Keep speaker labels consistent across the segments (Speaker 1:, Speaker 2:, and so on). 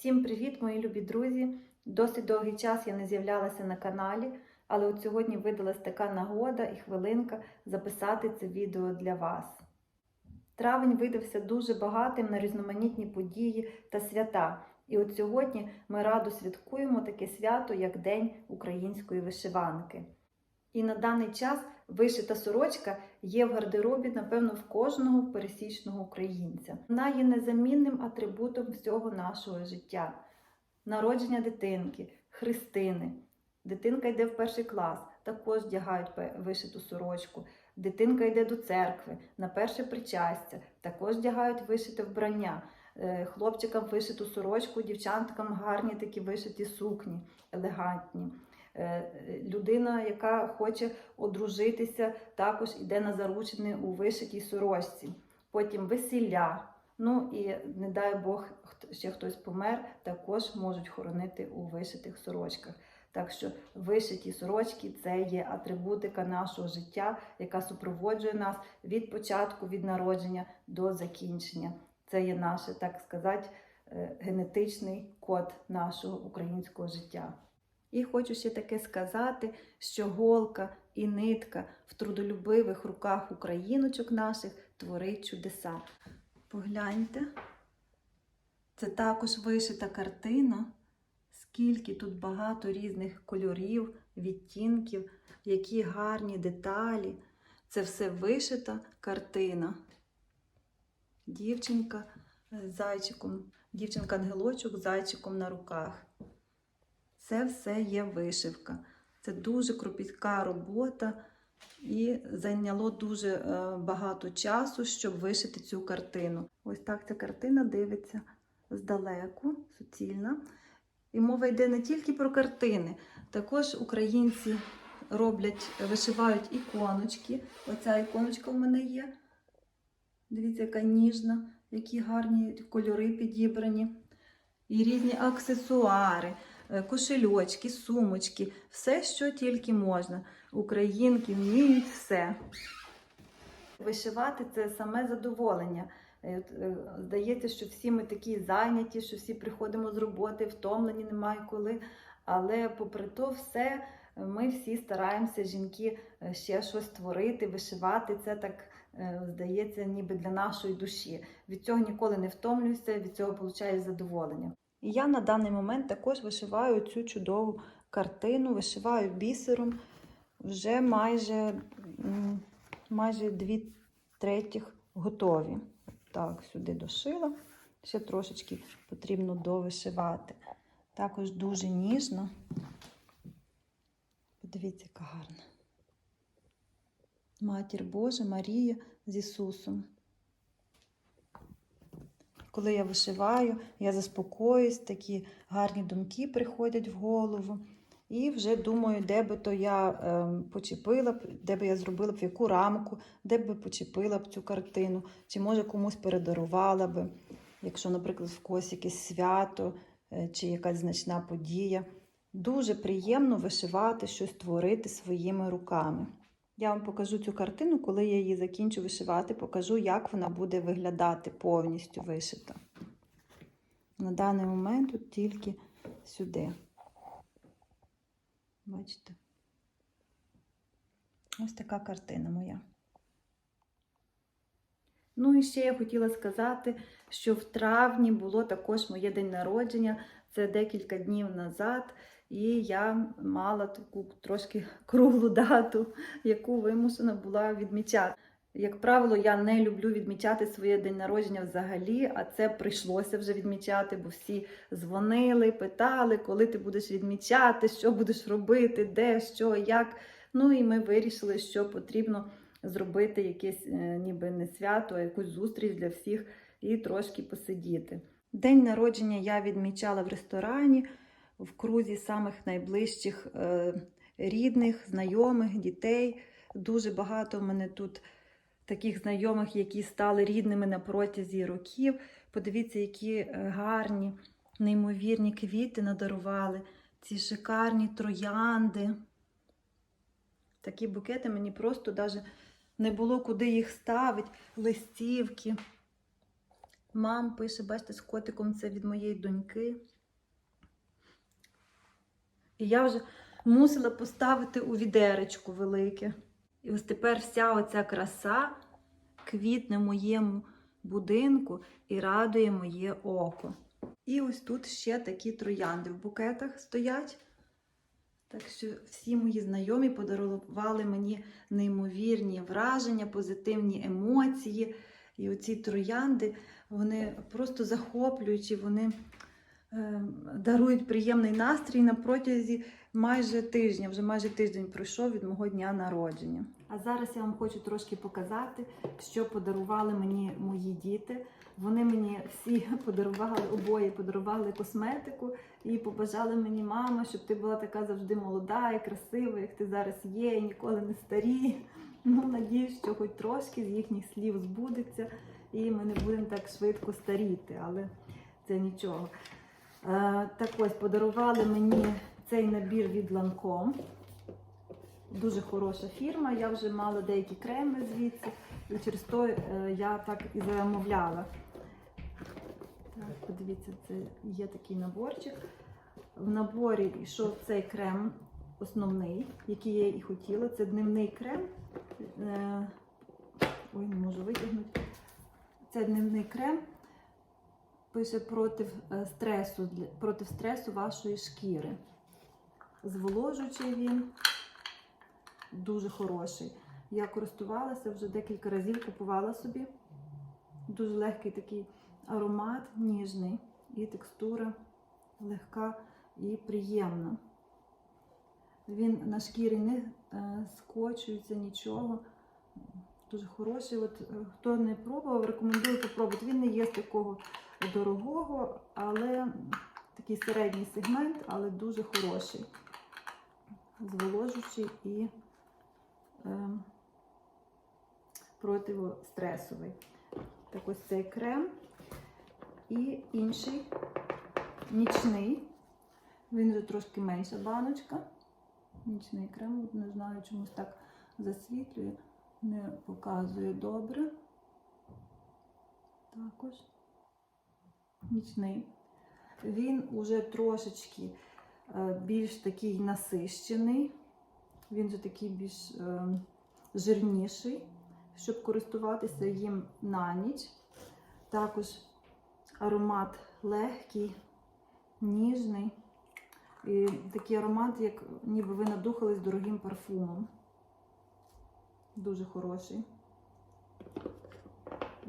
Speaker 1: Всім привіт, мої любі друзі! Досить довгий час я не з'являлася на каналі, але от сьогодні видалась така нагода і хвилинка записати це відео для вас. Травень видався дуже багатим на різноманітні події та свята. І от сьогодні ми радо святкуємо таке свято, як День української вишиванки. І на даний час вишита сорочка є в гардеробі, напевно, в кожного пересічного українця. Вона є незамінним атрибутом всього нашого життя. Народження дитинки, хрестини. Дитинка йде в перший клас, також вдягають вишиту сорочку. Дитинка йде до церкви на перше причастя, також вдягають вишите вбрання. Е, Хлопчикам вишиту сорочку, дівчаткам гарні такі вишиті сукні, елегантні. Е, Людина, яка хоче одружитися, також йде на заручини у вишитій сорочці. Потім весілля. Ну і не дай Бог, ще хтось помер, також можуть хоронити у вишитих сорочках. Так що вишиті сорочки це є атрибутика нашого життя, яка супроводжує нас від початку, від народження до закінчення. Це є наш, так сказати, е, генетичний код нашого українського життя. І хочу ще таке сказати, що голка і нитка в трудолюбивих руках україночок наших творить чудеса. Погляньте, це також вишита картина, скільки тут багато різних кольорів, відтінків, які гарні деталі. Це все вишита картина. Дівчинка з зайчиком, дівчинка-ангелочок з зайчиком на руках. Це все є вишивка. Це дуже кропітка робота і зайняло дуже е, багато часу, щоб вишити цю картину. Ось так ця картина дивиться здалеку, суцільна. І мова йде не тільки про картини, також українці роблять, вишивають іконочки. Оця іконочка в мене є. Дивіться, яка ніжна, які гарні кольори підібрані. І різні аксесуари, кошельочки, сумочки, все, що тільки можна. Українки вміють все. Вишивати це саме задоволення. Е, е, Здається, що всі ми такі зайняті, що всі приходимо з роботи, втомлені, немає коли. Але попри то все, е, ми всі стараємося, жінки, е, ще щось творити, вишивати. Це так е, здається, ніби для нашої душі. Від цього ніколи не втомлююся, від цього получаю задоволення. Я на даний момент також вишиваю цю чудову картину, вишиваю бісером вже майже, майже дві третіх готові. Так, сюди дошила. Ще трошечки потрібно довишивати. Також дуже ніжно. Подивіться, яка гарна. Матір Божа Марія з Ісусом. Коли я вишиваю, я заспокоююсь, такі гарні думки приходять в голову. І вже думаю, де би то я е, почепила б, де би я зробила б в яку рамку, де би почепила б цю картину, чи може комусь передарувала би, якщо, наприклад, в когось якесь свято е, чи якась значна подія. Дуже приємно вишивати, щось творити своїми руками. Я вам покажу цю картину, коли я її закінчу вишивати, покажу, як вона буде виглядати повністю вишита. На даний момент от тільки сюди. Бачите? Ось така картина моя. Ну і ще я хотіла сказати, що в травні було також моє день народження, це декілька днів назад, і я мала таку трошки круглу дату, яку вимушена була відмічати. Як правило, я не люблю відмічати своє день народження взагалі, а це прийшлося вже відмічати, бо всі дзвонили, питали, коли ти будеш відмічати, що будеш робити, де, що, як. Ну і ми вирішили, що потрібно зробити якесь е, ніби не свято, а якусь зустріч для всіх і трошки посидіти. День народження я відмічала в ресторані в крузі самих найближчих е, рідних, знайомих, дітей. Дуже багато в мене тут таких знайомих, які стали рідними на протязі років. Подивіться, які е, гарні, неймовірні квіти надарували, ці шикарні троянди. Такі букети мені просто навіть не було куди їх ставити, листівки. Мам пише, бачите, з котиком це від моєї доньки. І я вже мусила поставити у відеречку велике. І ось тепер вся оця краса квітне моєму будинку і радує моє око. І ось тут ще такі троянди в букетах стоять. Так що всі мої знайомі подарували мені неймовірні враження, позитивні емоції. І оці троянди, вони просто захоплюючі, вони дарують приємний настрій на протязі майже тижня. Вже майже тиждень пройшов від мого дня народження. А зараз я вам хочу трошки показати, що подарували мені мої діти. Вони мені всі подарували обоє, подарували косметику і побажали мені, мама, щоб ти була така завжди молода і красива, як ти зараз є, і ніколи не старі. Ну, надіюсь, що хоч трошки з їхніх слів збудеться, і ми не будемо так швидко старіти, але це нічого. Е, так ось подарували мені цей набір від Lancome. Дуже хороша фірма. Я вже мала деякі креми звідси, і через то е, я так і замовляла. Так, подивіться, це є такий наборчик. В наборі йшов цей крем основний, який я і хотіла. Це дневний крем. Е, Ой, не можу витягнути. Це дневний крем. Пише проти е, стресу, проти стресу вашої шкіри. Зволожуючий він дуже хороший. Я користувалася вже декілька разів, купувала собі. Дуже легкий такий аромат, ніжний, і текстура легка і приємна. Він на шкірі не е, скочується нічого. Дуже хороший. От, е, хто не пробував, рекомендую попробувати. Він не є з такого дорогого, але такий середній сегмент, але дуже хороший. Зволожуючий і е, противостресовий. Так ось цей крем. І інший нічний. Він вже трошки менша баночка. Нічний крем, не знаю, чомусь так засвітлює, не показує добре. Також нічний. Він уже трошечки е, більш такий насищений. Він вже такий більш е, жирніший, щоб користуватися їм на ніч. Також аромат легкий, ніжний. І такий аромат, як ніби ви надухались дорогим парфумом. Дуже хороший.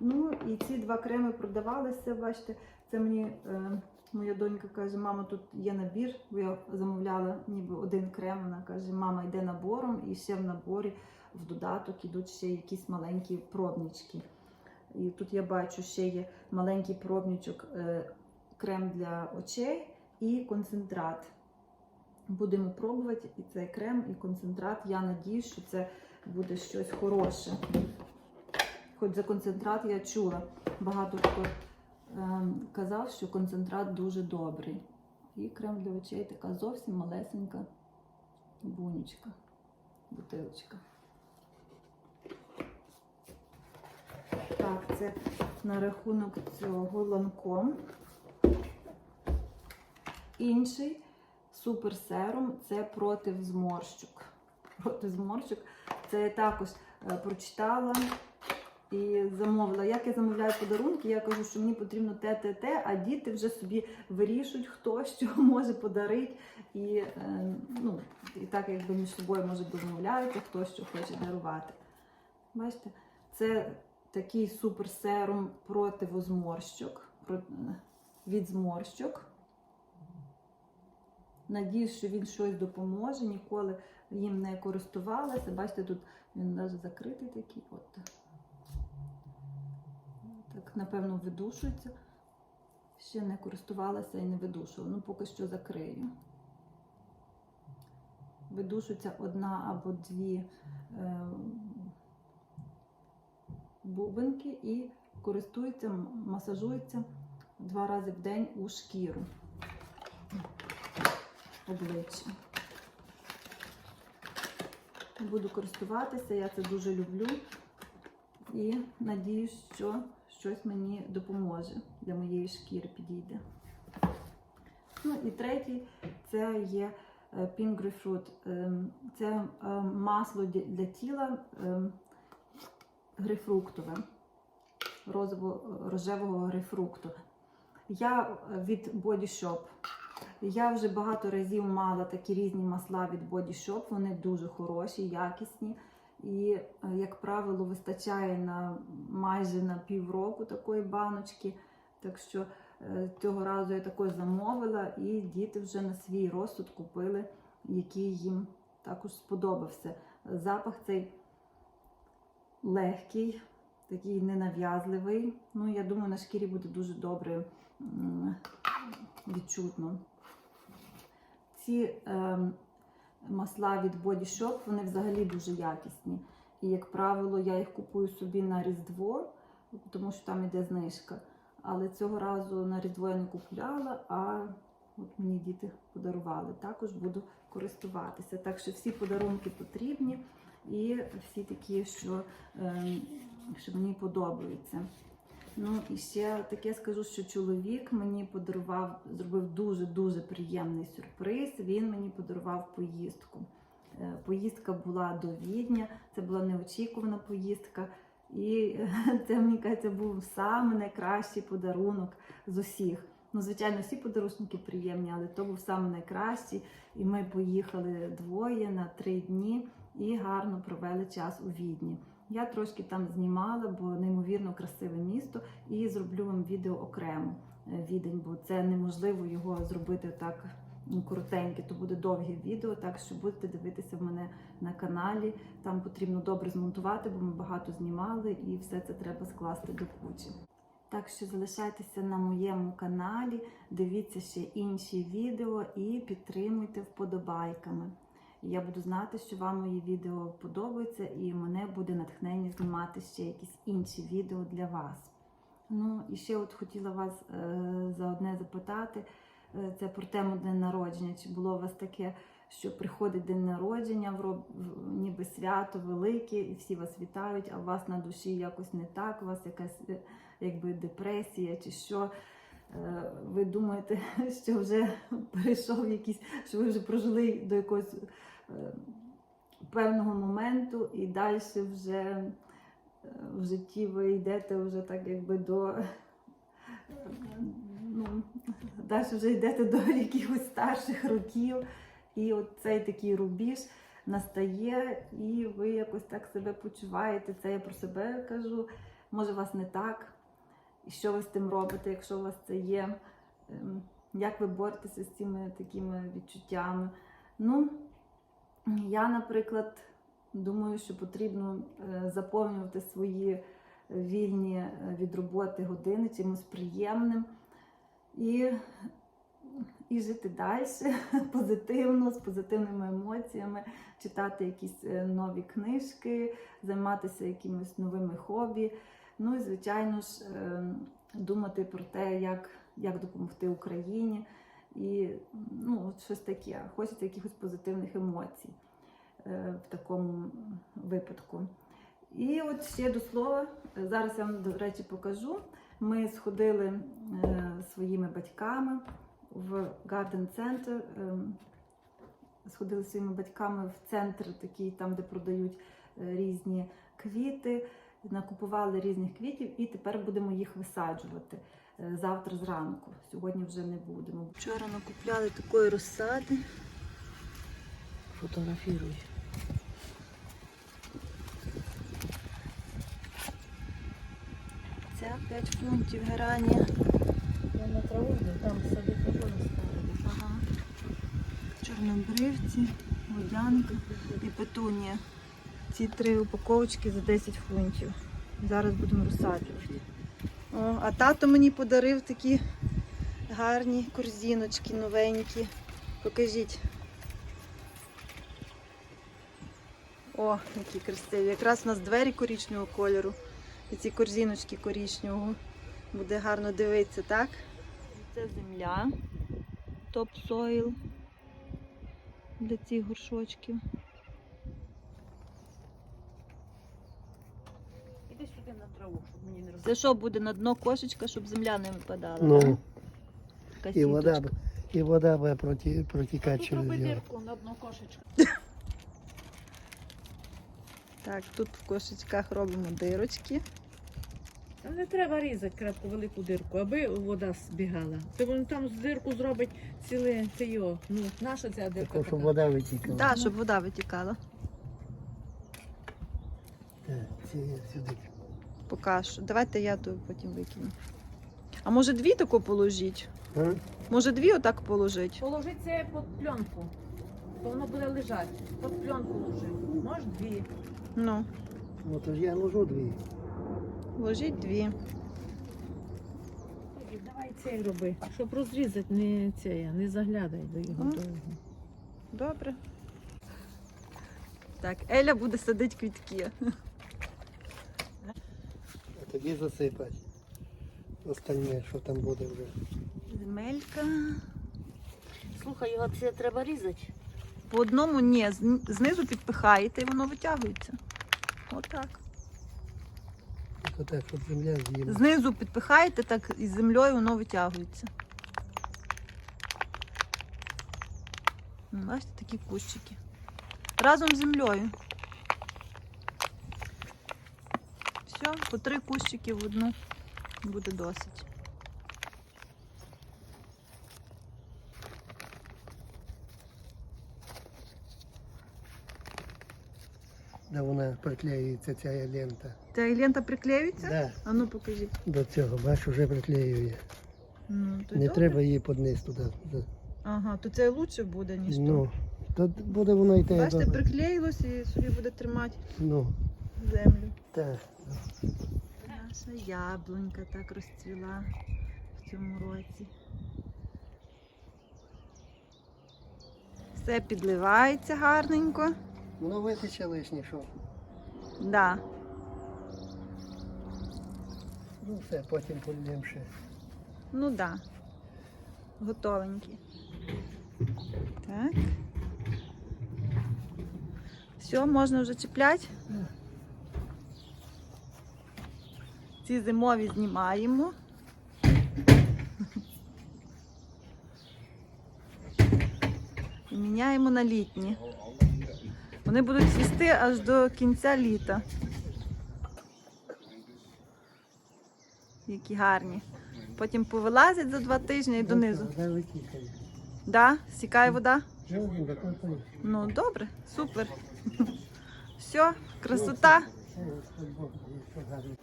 Speaker 1: Ну, і ці два креми продавалися, бачите, це мені е, моя донька каже, мама, тут є набір, бо я замовляла ніби один крем. Вона каже, мама йде набором, і ще в наборі в додаток ідуть ще якісь маленькі пробнички. І тут я бачу, ще є маленький пробничок, е, крем для очей і концентрат. Будемо пробувати і цей крем, і концентрат. Я надіюсь, що це буде щось хороше. Хоч за концентрат я чула. Багато хто е, казав, що концентрат дуже добрий. І крем для очей така зовсім малесенька бунечка, бутилочка. Так, це на рахунок цього ланком. Інший суперсерум це проти зморщок. Проти зморщок. Це я також е, прочитала і замовила. Як я замовляю подарунки, я кажу, що мені потрібно те, те, те, а діти вже собі вирішують, хто що може подарити. І, е, ну, і так якби між собою може домовляються, хто що хоче дарувати. Бачите, це такий суперсерум проти зморщок, про- від зморщок. Надіюсь, що він щось допоможе. Ніколи їм не користувалася. Бачите, тут він навіть закритий такий. От. Напевно, видушується. Ще не користувалася і не видушувала. Ну, поки що закрию. Видушується одна або дві е, бубенки і користується, масажується два рази в день у шкіру обличчя. Буду користуватися, я це дуже люблю і надіюсь, що щось мені допоможе для моєї шкіри підійде. Ну і третій це є е, Pink Ем, Це е, масло для- для тіла ем, грейпфруктове, рожевого грейпфрукту. Я е, від Body Shop. Я вже багато разів мала такі різні масла від Body Shop. Вони дуже хороші, якісні. І, е, як правило, вистачає на майже на півроку такої баночки. Так що е, цього разу я також замовила, і діти вже на свій розсуд купили, який їм також сподобався. Запах цей легкий, такий ненав'язливий. Ну, я думаю, на шкірі буде дуже добре відчутно. Ці ем, масла від Body Shop, вони взагалі дуже якісні. І, як правило, я їх купую собі на Різдво, тому що там іде знижка. Але цього разу на Різдво я не купляла, а от мені діти подарували. Також буду користуватися. Так що всі подарунки потрібні і всі такі, що, ем, що мені подобаються. Ну і ще таке скажу, що чоловік мені подарував, зробив дуже-дуже приємний сюрприз. Він мені подарував поїздку. Е, Поїздка була до Відня, це була неочікувана поїздка. І це, мені кажеться, був саме найкращий подарунок з усіх. Ну, звичайно, всі подарунки приємні, але то був саме найкращий. І ми поїхали двоє на три дні і гарно провели час у Відні. Я трошки там знімала, бо неймовірно красиве місто, і зроблю вам відео окремо е, відень, бо це неможливо його зробити так ну, коротеньке, то буде довге відео, так що будете дивитися в мене на каналі. Там потрібно добре змонтувати, бо ми багато знімали, і все це треба скласти до кучі. Так що залишайтеся на моєму каналі, дивіться ще інші відео і підтримуйте вподобайками. Я буду знати, що вам мої відео подобаються, і мене буде натхнення знімати ще якісь інші відео для вас. Ну і ще от хотіла вас е, за одне запитати. Е, Це про тему день народження. Чи було у вас таке, що приходить день народження, в ніби свято велике, і всі вас вітають, а у вас на душі якось не так, у вас якась е, якби депресія чи що? Ви думаєте, що вже перейшов якийсь, що ви вже прожили до якогось певного моменту, і далі вже е, в житті ви йдете вже так якби до. е, Ну, далі вже йдете до якихось старших років, і от цей такий рубіж настає, і ви якось так себе почуваєте. Це я про себе кажу. Може, у вас не так, і що ви з тим робите, якщо у вас це є, Ем, як ви боретеся з цими такими відчуттями. Ну, я, наприклад, думаю, що потрібно е, заповнювати свої вільні е, від роботи години чимось приємним і, і жити далі позитивно, з позитивними емоціями, читати якісь е, нові книжки, займатися якимись новими хобі. Ну і, звичайно ж, е, думати про те, як, як допомогти Україні. І ну, от щось таке. Хочеться якихось позитивних емоцій е, в такому випадку. І от ще до слова, е, зараз я вам, до речі, покажу. Ми сходили е, своїми батьками в Garden Center. е, Сходили своїми батьками в центр, такий, там, де продають е, різні квіти, накупували різних квітів і тепер будемо їх висаджувати завтра зранку. Сьогодні вже не будемо. Вчора накупляли такої розсади.
Speaker 2: Фотографируй.
Speaker 1: Ця 5 фунтів геранія.
Speaker 2: Я на траву там собі такого ставили.
Speaker 1: Ага. Чорнобривці, водянка і петунія. Ці три упаковочки за 10 фунтів. Зараз будемо розсаджувати. О, а тато мені подарив такі гарні корзиночки новенькі. Покажіть. О, які красиві. Якраз у нас двері коричневого кольору. І ці корзиночки коричневого. Буде гарно дивитися, так? Це земля. Топсойл для цих горшочків. Іди сюди на
Speaker 2: траву,
Speaker 1: Це що буде на дно кошечка, щоб земля не випадала?
Speaker 3: Ну.
Speaker 1: Така
Speaker 3: і вода,
Speaker 1: сіточка.
Speaker 3: і вода буде проти, протікати
Speaker 2: Тут
Speaker 3: через
Speaker 2: роби
Speaker 3: нього.
Speaker 2: дирку на дно кошечка.
Speaker 1: Так, тут в кошечках робимо дирочки.
Speaker 2: Не треба різати крепку велику дирку, аби вода збігала. Це він там з дирку зробить ціле це його. Ну, наша ця дирка.
Speaker 3: Тако, щоб вода витікала.
Speaker 1: Так, щоб вода витікала.
Speaker 3: Так, сюди.
Speaker 1: Поки що. Давайте я то потім викину. А може дві таку положіть?
Speaker 3: А?
Speaker 1: Може дві отак положить?
Speaker 2: Положи це під пленку, то воно буде лежати. Під пленку ложи. Може дві.
Speaker 1: Ну,
Speaker 3: Ну, то ж я ложу дві.
Speaker 1: ложіть дві.
Speaker 2: Давай цей роби, щоб розрізати, не це, не заглядай до його.
Speaker 1: Ага.
Speaker 2: довго.
Speaker 1: Добре. Так, Еля буде садити квітки.
Speaker 3: Тоді засипати. Остальне, що там буде вже.
Speaker 1: Земелька.
Speaker 2: Слухай, його це треба різати.
Speaker 1: По одному ні, знизу підпихаєте і воно витягується. Отак.
Speaker 3: Тільки так, щоб земля з'їла.
Speaker 1: Знизу підпихаєте, так і з землею воно витягується. Бачите, такі кущики. Разом з землею. Все, по три кущики в одну буде досить.
Speaker 3: Де вона приклеюється, ця лента.
Speaker 1: Та і лента приклеюється?
Speaker 3: Да,
Speaker 1: А ну покажіть.
Speaker 3: до цього, бачиш, вже приклеює.
Speaker 1: Ну, то
Speaker 3: Не
Speaker 1: добре.
Speaker 3: треба її під низ туди.
Speaker 1: Ага, то це лучше буде, ніж то.
Speaker 3: Ну, то буде воно йти.
Speaker 1: Бачите, приклеїлось і собі буде тримати
Speaker 3: Ну,
Speaker 1: землю.
Speaker 3: так.
Speaker 1: Наша яблунька так розцвіла в цьому році. Все підливається гарненько.
Speaker 3: Воно витече лишнє, що.
Speaker 1: Да.
Speaker 3: Ну все, потім полємо ще.
Speaker 1: Ну да. Готовенькі. Так. Все, можна вже чіпляти. Ці зимові знімаємо. І міняємо на літні. Вони будуть цвісти аж до кінця літа. Які гарні. Потім повилазять за два тижні і донизу. Да, сікає вода. Ну добре, супер. Все, красота.
Speaker 3: Це Господь Бог, що гарно.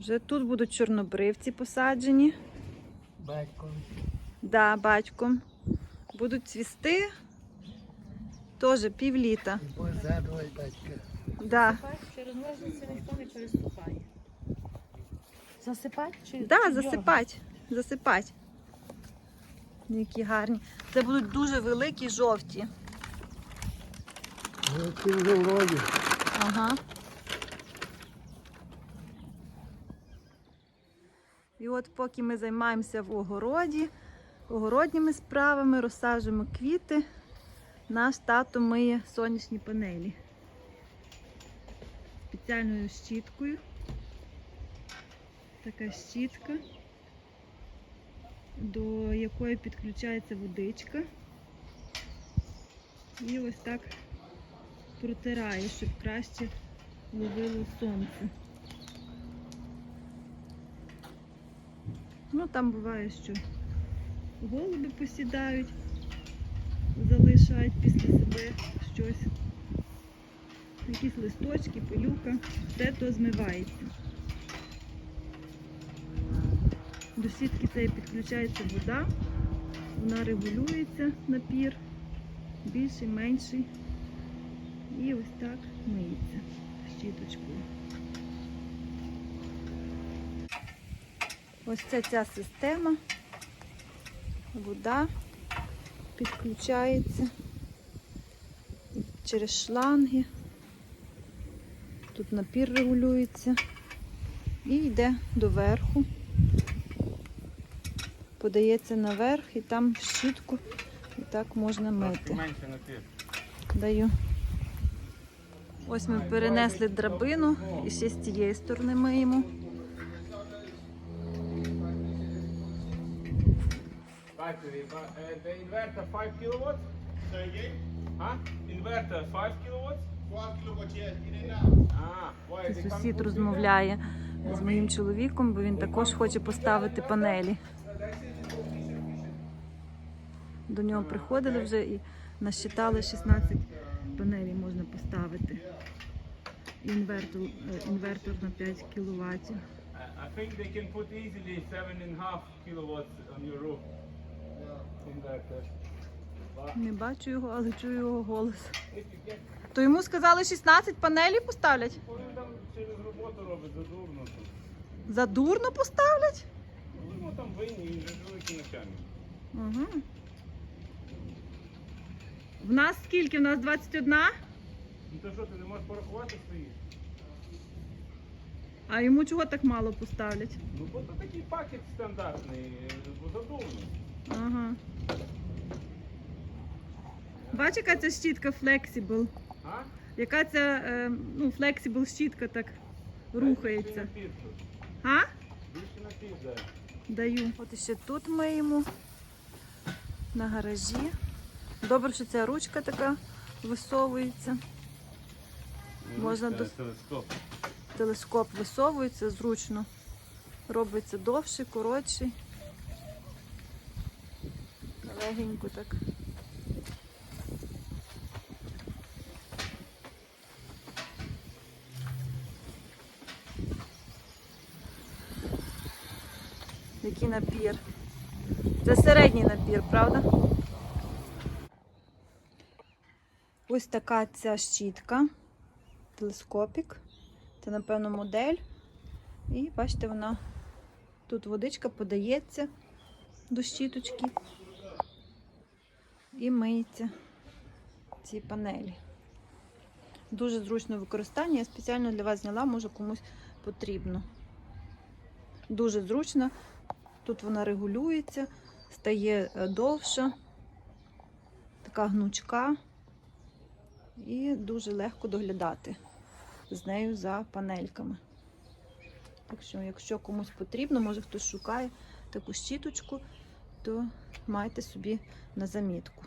Speaker 1: Вже тут будуть чорнобривці посаджені.
Speaker 3: Батько.
Speaker 1: Да, батьком. Будуть цвісти. Теж півліта.
Speaker 3: І Бог згадувай батька.
Speaker 1: Да.
Speaker 2: Через ножниці ніхто не переступає. Засипати чи
Speaker 1: Да,
Speaker 2: чи
Speaker 1: засипать. Засипать. Які гарні. Це будуть дуже великі жовті.
Speaker 3: Ці вже вроді.
Speaker 1: Ага. От поки ми займаємося в огороді, огородніми справами, розсаджуємо квіти, наш тато миє сонячні панелі. Спеціальною щіткою. Така щітка, до якої підключається водичка. І ось так протирає, щоб краще ловило сонце. Ну, там буває, що голуби посідають, залишають після себе щось. Якісь листочки, пилюка, все то змивається. До сітки цієї підключається вода, вона регулюється напір, більший, менший. І ось так миється щіточкою. Ось це ця система. Вода підключається через шланги. Тут напір регулюється і йде доверху. Подається наверх і там в щітку і так можна мити. Даю. Ось ми перенесли драбину і ще з тієї сторони миємо.
Speaker 4: Battery, but uh, the inverter 5 kilowatts?
Speaker 5: Say again?
Speaker 4: Huh? Inverter 5 kilowatts?
Speaker 5: 5 kilowatts, yeah, in and out.
Speaker 4: Ah, why? They can't
Speaker 1: Сусід розмовляє з моїм чоловіком, бо він також хоче поставити панелі. До нього приходили вже і насчитали 16 панелей можна поставити. Інвертор, е, інвертор на 5 кВт.
Speaker 4: Uh, I think they can put easily 7.5 kilowatts on your roof.
Speaker 1: Не бачу його, але чую його голос. То йому сказали 16 панелей поставлять?
Speaker 4: Він там через роботу робить задурно тут.
Speaker 1: Задурно поставлять?
Speaker 4: Ну, там винні, він же великий начальник.
Speaker 1: Угу. В нас скільки? В нас 21,
Speaker 4: Ну то що, ти не можеш порахувати свої?
Speaker 1: а йому чого так мало поставлять?
Speaker 4: Ну, бо то такий пакет стандартний, е, задурно.
Speaker 1: Ага. Бач, яка ця щітка Flexible.
Speaker 4: А?
Speaker 1: Яка ця е, ну, Flexible щітка так рухається. А?
Speaker 4: Більше на пів, да.
Speaker 1: Даю. От ще тут миємо на гаражі. Добре, що ця ручка така висовується. Можна
Speaker 4: Це телескоп.
Speaker 1: Телескоп висовується зручно. Робиться довший, коротший. Легенько так. Який напір. Це середній напір, правда? Ось така ця щітка, телескопік. Це, напевно, модель. І бачите, вона тут водичка подається до щіточки і миється ці панелі. Дуже зручне використання. Я спеціально для вас зняла, може комусь потрібно. Дуже зручно. Тут вона регулюється, стає е, довша, така гнучка і дуже легко доглядати з нею за панельками. Так що, якщо комусь потрібно, може хтось шукає таку щіточку, то майте собі на замітку.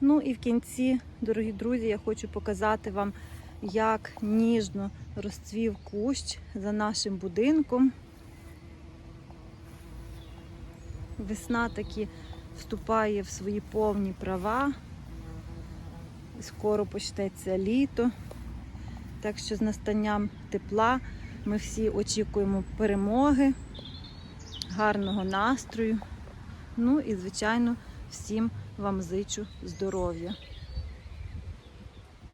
Speaker 1: Ну і в кінці, дорогі друзі, я хочу показати вам, як ніжно розцвів кущ за нашим будинком. Весна таки вступає в свої повні права. Скоро почнеться літо. Так що з настанням тепла ми всі очікуємо перемоги, гарного настрою. Ну і, звичайно, всім вам зичу здоров'я.